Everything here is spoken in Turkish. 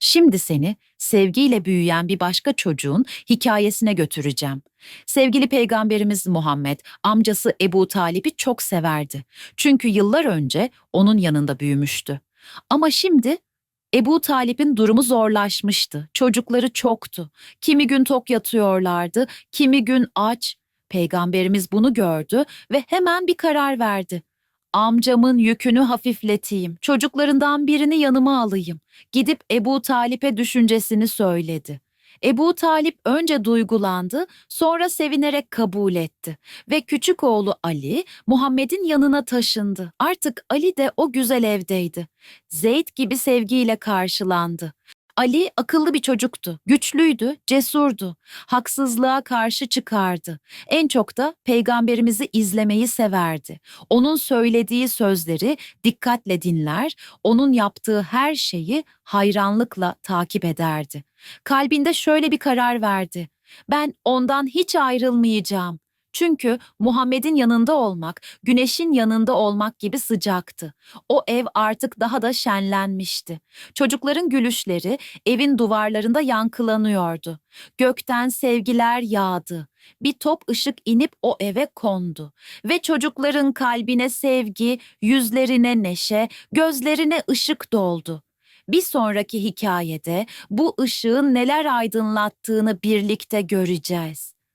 Şimdi seni sevgiyle büyüyen bir başka çocuğun hikayesine götüreceğim. Sevgili peygamberimiz Muhammed amcası Ebu Talip'i çok severdi. Çünkü yıllar önce onun yanında büyümüştü. Ama şimdi Ebu Talip'in durumu zorlaşmıştı. Çocukları çoktu. Kimi gün tok yatıyorlardı, kimi gün aç. Peygamberimiz bunu gördü ve hemen bir karar verdi. Amcamın yükünü hafifleteyim, çocuklarından birini yanıma alayım. Gidip Ebu Talip'e düşüncesini söyledi. Ebu Talip önce duygulandı, sonra sevinerek kabul etti ve küçük oğlu Ali Muhammed'in yanına taşındı. Artık Ali de o güzel evdeydi. Zeyd gibi sevgiyle karşılandı. Ali akıllı bir çocuktu, güçlüydü, cesurdu, haksızlığa karşı çıkardı. En çok da peygamberimizi izlemeyi severdi. Onun söylediği sözleri dikkatle dinler, onun yaptığı her şeyi hayranlıkla takip ederdi. Kalbinde şöyle bir karar verdi. Ben ondan hiç ayrılmayacağım. Çünkü Muhammed'in yanında olmak, güneşin yanında olmak gibi sıcaktı. O ev artık daha da şenlenmişti. Çocukların gülüşleri evin duvarlarında yankılanıyordu. Gökten sevgiler yağdı. Bir top ışık inip o eve kondu ve çocukların kalbine sevgi, yüzlerine neşe, gözlerine ışık doldu. Bir sonraki hikayede bu ışığın neler aydınlattığını birlikte göreceğiz.